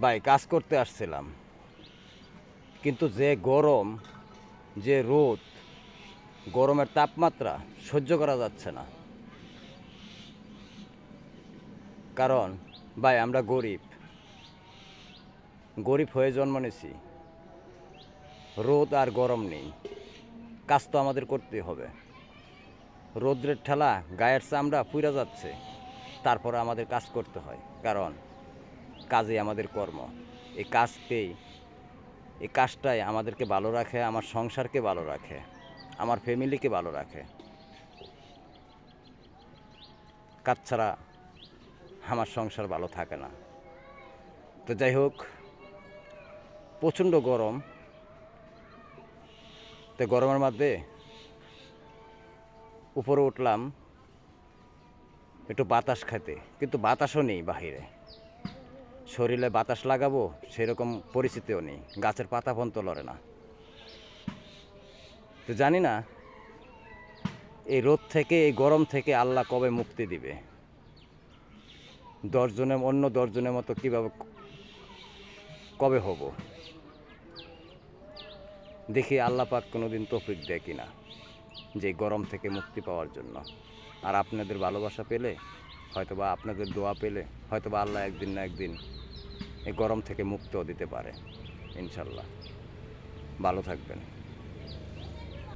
ভাই, কাজ করতে আসছিলাম। কিন্তু যে গরম, যে রোদ, গরমের তাপমাত্রা সহ্য করা যাচ্ছে না। কারণ, ভাই, আমরা গরিব। গরিব হয়ে জন্ম নিছি। রোদ আর গরম নেই। কাজ তো আমাদের করতে হবে। রোদ্রের ঠেলা গায়ের চামড়া পুড়ে যাচ্ছে। তারপর আমাদের কাজ করতে হয়। কারণ কাজই আমাদের কর্ম। এই কাজ পেয়ে এই কাজটাই আমাদেরকে ভালো রাখে, আমার সংসারকে ভালো রাখে, আমার ফ্যামিলিকে ভালো রাখে। কাজ ছাড়া আমার সংসার ভালো থাকে না। তো যাই হোক, প্রচণ্ড গরম। তো গরমের মধ্যে উপরে উঠলাম, একটু বাতাস খেতে কিন্তু বাতাসও নেই বাহিরে। শরীরে বাতাস লাগাবো, সেরকম পরিস্থিতিও নেই। গাছের পাতা পর্যন্ত লড়ে না। তো জানি না, এই রোদ থেকে, এই গরম থেকে আল্লাহ কবে মুক্তি দিবে? দশজনের অন্য দশজনের মতো কীভাবে কবে হব? দেখি আল্লাহ পাক কোনো দিন তফিক দেয় কি না যে গরম থেকে মুক্তি পাওয়ার জন্য। আর আপনাদের ভালোবাসা পেলে, হয়তোবা আপনাদের দোয়া পেলে, হয়তোবা আল্লাহ একদিন না একদিন এই গরম থেকে মুক্তও দিতে পারে ইনশাল্লাহ। ভালো থাকবেন।